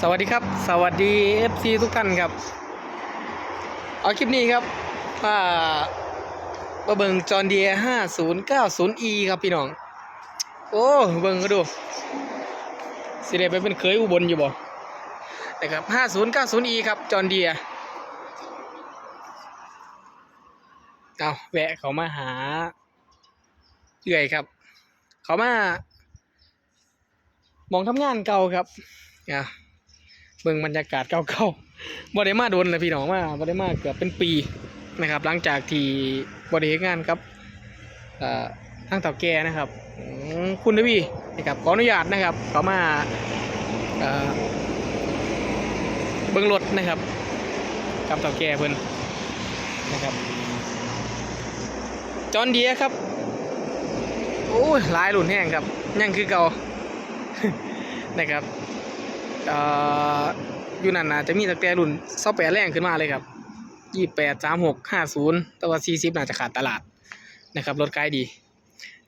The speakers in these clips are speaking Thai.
สวัสดีครับ สวัสดี FC ทุกท่านครับ เอาคลิปนี้ครับมามาเบิงจอห์นเดีย 5090e ครับพี่น้อง โอ้เบิงก็ดู สิได้ไปเป็นเคยอุบลอยู่บ่นะครับ 5090e ครับจอนเดียเอาแวะเขามาหาเอื่อยครับ เขามามองทำงานเก่าครับอะ เบิ่งบรรยากาศเก่าๆบ่ได้มาโดนเลยพี่น้องมาบ่ได้มาเกือบเป็นปีนะครับ หลังจากที่บ่ได้งานครับเอ่อทางเต่าแก่นะครับ คุณทวีนะครับขออนุญาตนะครับเขามาเอ่อเบิ่งรถนะครับกับเต่าแก่เพิ่นนะครับจอนเดียครับโอ้ยลายรุ่นแห้งครับยังคือเก่านะครับ อยู่นั่นนะจะมีตั้งแต่รุ่นเซาแปดแรงขึ้นมาเลยครับยี่แปดสามหกห้าศูนย์แต่ว่าสี่สิบน่าจะขาดตลาดนะครับรถขายดี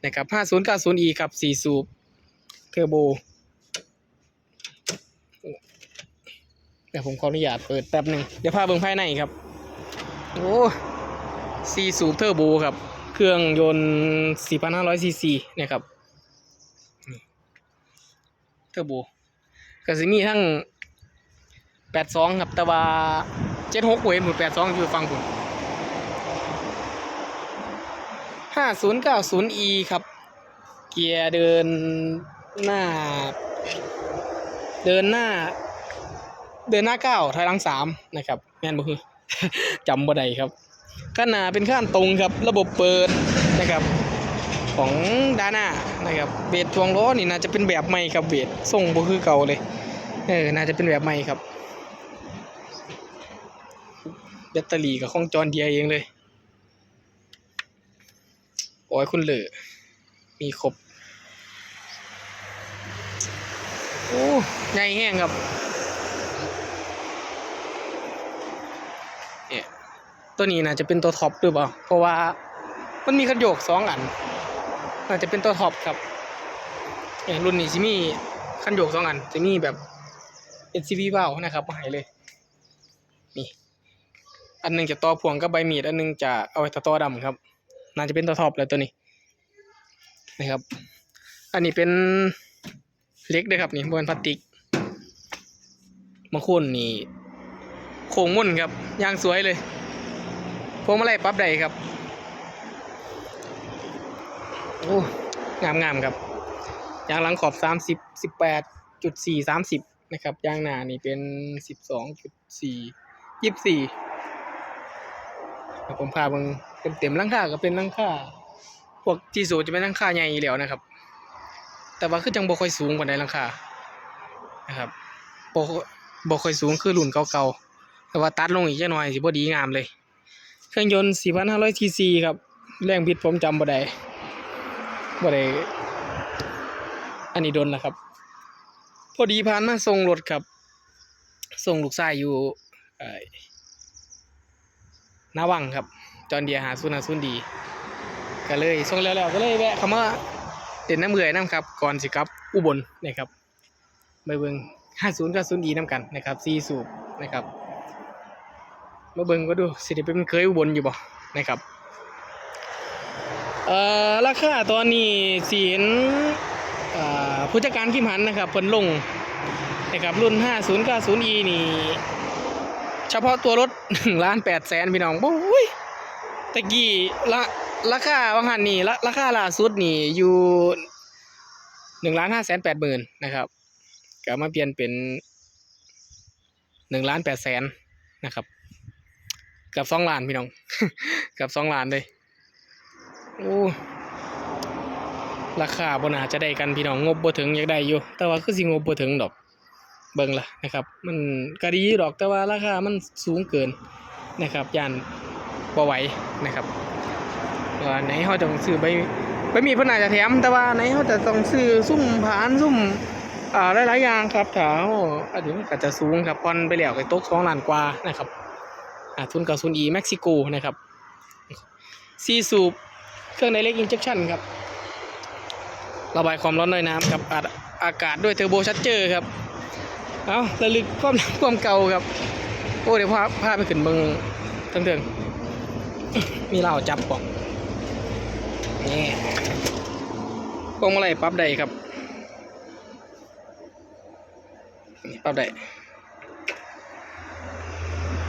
นะครับห้าศูนย์เก้าศูนย์อีครับสี่สูบเทอร์โบเดี๋ยวผมขออนุญาตเปิดแป๊บหนึ่งเดี๋ยวพาเบิ่งภายในครับ โอ้สี่สูบเทอร์โบครับ เครื่องยนต์สี่พันห้าร้อยซีซีนะครับเทอร์โบ ก็สิมีทั้ง82ครับแต่ว่า76เว้ยหมด82องอยู่ฟังผม 5090e ครับ เกียร์เดินหน้า เดินหน้า เดินหน้าเก้าถอยหลังสามนะครับ แม่นบ่คือจำบ่ได้ครับ ข้างหนาเป็นข้างตรงครับ ระบบเปิดนะครับ ของดาน่านะครับเบสทวงล้อนี่น่าจะเป็นแบบใหม่ครับเบสทรงบ่คือเก่าเลยเออน่าจะเป็นแบบใหม่ครับแบตเตอรี่กับของจอนเดียเองเลยโอ้ยคุณเหลือมีครบโอ้ใหญ่แห้งครับเนี่ยตัวนี้น่าจะเป็นตัวท็อปหรือเปล่าเพราะว่ามันมีคันโยกสองอัน อาจจะเป็นตัวท็อปครับอย่างรุ่นนี้จะมีคันโยกสองอันจะมีแบบ NCV เบานะครับมาให้เลยนี่อันหนึงจะต่อพ่วงกับใบมีดอันหนึงจะเอาไว้ต่อดำครับ น่าจะเป็นตัวท็อปเลยตัวนี้นะครับ อันนี้เป็นเล็กด้วยครับนี่บนพลาสติกบางคนนี่โค้งมุ่นครับยางสวยเลยพวงมาลัยปรับได้ครับ โอ้งามงามครับยางหลังขอบสามสิบสิบแปดจุดสี่สามสิบนะครับยางหน้านี่เป็นสิบสองจุดสี่ยี่สิบสี่ผมพาเบิ่งเต็มเต็มๆลังค่าก็เป็นลังค่าพวกจีสูจะเป็นลังค่าใหญ่แล้วนะครับ แต่ว่าคือจังบ่ค่อยสูงกว่าในลังค่านะครับบ่บ่ค่อยสูงคือรุ่นเก่าๆแต่ว่าตัดลงอีกจักหน่อยสิบ่ดีงามเลย เครื่องยนต์ 4,500 cc ครับ แรงบิดผมจำบ่ได้ บ่ได้อันนี้โดนนะครับ พอดีผ่านมาส่งรถครับส่งลูกชายอยู่หน้าวังครับ จอนเดียหาซุนหาซุนดีก็เลยส่งแล้วแล้วก็เลยแวะเข้ามาเด่นน้ำเบื่อยน้ำครับ ก่อนสิครับ อุบลนะครับไปเบิง50กับ0ดีน้ำกันนะครับ4สูบนะครับมาเบิงก็ดูสิได้เป็นเคยอุบลอยู่บ่นะครับ เอ่อราคาตอนนี้สีนผู้จัดการคิมหันนะครับเพิ่นลงนะครับรุ่น 5090e นี่ เฉพาะตัวรถ1ล้าน8แสนพี่น้องโอ้ยตะกี้ละราคาว่างหันนี่ละราคาล่าสุดนี่อยู่1ล้าน5แสน8หมื่นนะครับก็มาเปลี่ยนเป็น1ล้าน8แสนนะครับ กับ2ล้านพี่น้อง กับ2ล้านเลย โอ้ราคาบน่าจะได้กันพี่น้องงบบ่ถึงอยากได้อยู่ แต่ว่าคือสิงบบ่ถึงดอก เบิ่งละนะครับ มันก็ดีดอกแต่ว่าราคามันสูงเกินนะครับยานบ่ไหวนะครับว่าไหนเฮาต้องซื้อใบใบมีเพิ่นอาจจะแถม แต่ว่าไหนเฮาจะต้องซื้อซุ่มผานซุ่มอ่าหลายๆอย่างครับถ้าอันนี้มันก็จะสูงครับปอนไปแล้วก็ตก2ล้านกว่านะครับอ่าทุนกับทุน E เม็กซิโกนะครับซีสูบ เครื่องไดเรกอินเจ c ชันครับ ระบายความร้อนด้วยน้ำครับอัดอากาศด้วยเทอร์โบชัดเจอร์ครับ เอาระลึกความความเก่าครับ โอ้เดี๋ยวพาพาไปขึ้นเบิงทั้งเดืองมีเหล้าจับปอกนี่พวงมาลัยปั๊บได้ครับปั๊บได้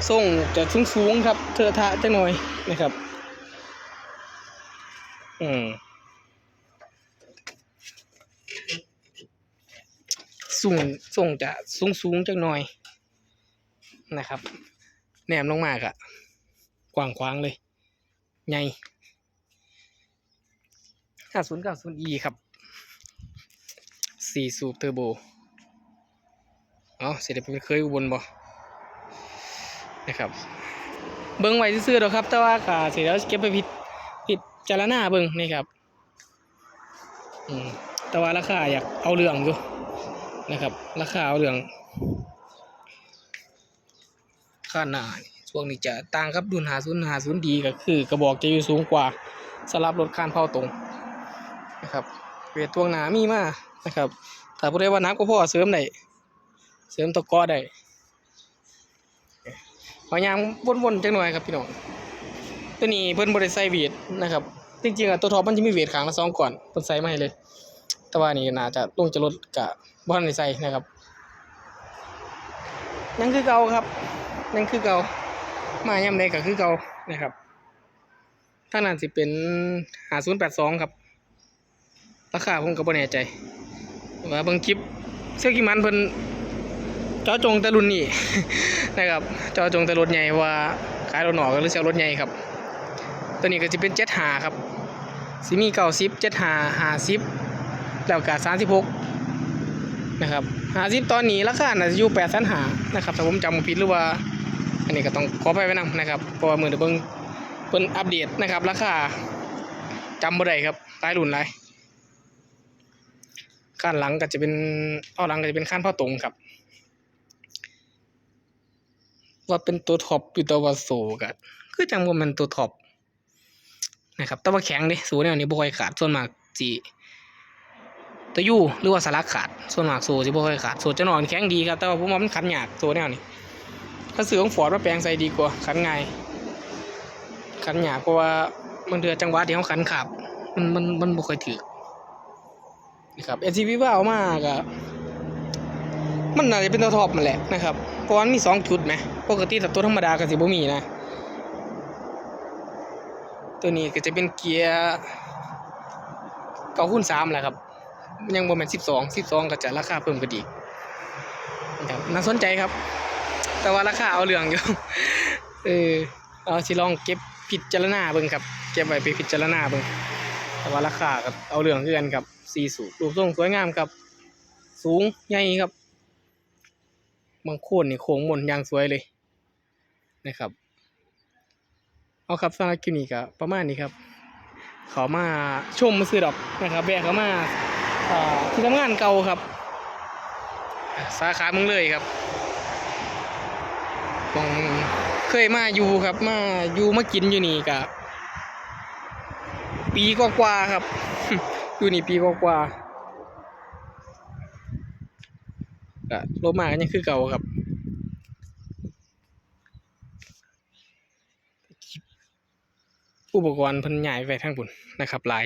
ส่งจะสูงๆครับเทอทะจังหน่อยนะครับ อืมสูงส่งจะสูงสูงจังหน่อยนะครับแหนมลงมากอะกว้างขวางเลยใหญ่50 90 E ครับ4สูบเทอร์โบเอาเสร็จแล้วเป็นเคยอุบลบ่นะครับ เบิ้งไว้ซื่อๆดอกครับ แต่ว่าก็เสร็จแล้วเก็บไปพิดพิ จารณาเบิ้งนี่ครับอืมแต่ว่าราคาอยากเอาเรื่องอยู่นะครับ ราคาเอาเรื่องค่าหน้าช่วงนี้จะต่างกับดุนหาศูนย์หาศูนย์ดีก็คือกระบอกจะอยู่สูงกว่าสลับรถคานเผาตรงนะครับเวทตวงหนามีมานะครับถ้าผู้ใดว่านักก็พอเสริมได้เสริมตะก้อได้พยายามวนๆจังหน่อยครับพี่น้อง ตัวนี้เพิ่นบริใส่เวทนะครับ จริงๆอะตัวท็อปมันจะมีเวทขางละสองก่อนเพิ่นใส่มาให้เลย แต่ว่านี่น่าจะลงจะลดกะบ่ทันได้ใส่นะครับยังคือเก่าครับยังคือเก่ามาย่ำใดก็คือเก่านะครับถ้านันสิเป็น5082ครับ ราคาผมก็บ่แน่ใจว่าเบิ่งคลิปเสื้อกิมันเพิ่นเจาจงแต่รุ่นนี้นะครับเจาจงแต่รถใหญ่ว่าขายรถหนอกหรือเสียรถใหญ่ครับ ตัวนี้ก็จะเป็นเจ็ดหาครับสิมีเก้าสิบเจ็ดหาหาสิบแล้วก็สามสิบหกนะครับหาสิบตอนนี้ราคาน่าจะอยู่แปดแสนหานะครับถ้าผมจำผิดหรือว่า อันนี้ก็ต้องขอไปไว้นำนะครับเพราะว่ามือเดี๋ยวเบิ่งเพิ่นอัปเดตนะครับ ราคาจำบ่ได้ครับหลายรุ่นหลายข้านหลังก็จะเป็นเอหลังก็จะเป็นข้านผ้าตรงครับ ว่าเป็นตัวท็อปอยู่ตัววาโซกันคือจังว่ามันตัวท็อป นะครับ แต่ว่าแข็งเดิสูเนี่ยนี้บ่ค่อยขาดส่วนมากสิตัวยูหรือว่าสลักขาด ส่วนมากโซสิบ่ค่อยขาดโซจะนอนแข็งดีครับ แต่ว่าผมว่ามันขันยากโซแนวนี้ถ้าซื้อของฟอร์ดมาแปลงใส่ดีกว่าขันง่ายขันยากเพราะว่ามันเดือจังหวะที่เขาขันขาบมันมันมันบ่ค่อยถือนะครับ SCV ว่าเอามาก็มันน่าจะเป็นตัวท็อปมันแหละนะครับเพราะว่ามันมีสองชุดไหมปกติแต่ตัวธรรมดาก็สิบ่มีนะ ตัวนี้ก็จะเป็นเกียร์เก้าคูณสามแหละครับ ยังบ่แม่นสิบสองสิบสองก็จะราคาเพิ่มขึ้นอีกนะครับน่าสนใจครับ แต่ว่าราคาเอาเรื่องอยู่เออเอาสิลองเก็บพิจารณาเบิ่งครับ เก็บไว้ไปพิจารณาเบิ่งแต่ว่าราคาก็เอาเรื่องคือกันครับสี่สูบรูปทรงสวยงามครับ สูงใหญ่ครับบางโคนนี่โค้งมนอย่างสวยเลยนะครับ เอาครับสำหรับคลิปนี้ก็ประมาณนี้ครับเขามาชมมาซื้อดอกนะครับแบกเขามาอ่าที่ทำงานเก่าครับ สาขาเมืองเลยครับผมเคยมาอยู่ครับมาอยู่มากินอยู่นี่กับปีกว่าๆครับ อยู่นี่ปีกว่าๆก็รถมากันยังคือเก่าครับ อุปกรณ์เพิ่นใหญ่ไปทางบุญนะครับหลาย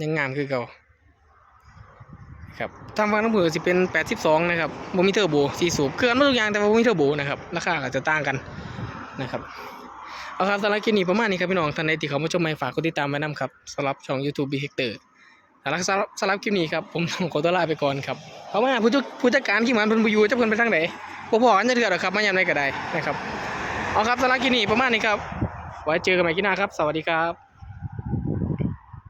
ยังงามคือเก่าครับทางฝั่งน้ำเผือสิเป็น 82 นะครับบมีเทอร์โบสีสูบเครื่องมันทุกอย่างแต่ว่าบมีเทอร์โบนะครับราคาก็จจะต่างกันนะครับเอาครับสำหรับคลิปนี้ประมาณนี้ครับพี่น้องท่านใดที่เขามาชมไม่ฝากกดติดตามไว้นํครับสำหรับช่อง YouTube b i h e c t o r สำหรับสำหรับคลิปนี้ครับผมต้องขอตัวลาไปก่อนครับเอามาผู้จัดผู้จัดการที่มันเพิ่นบ่อยู่จะเพิ่นไปทางไหนบ่พอกันจะเถื่อหรอครับมายามใดก็ได้นะครับเอาครับสำหรับคลิปนี้ประมาณนี้ครับ ไว้เจอกันใหม่คลิปหน้าครับ สวัสดีครับ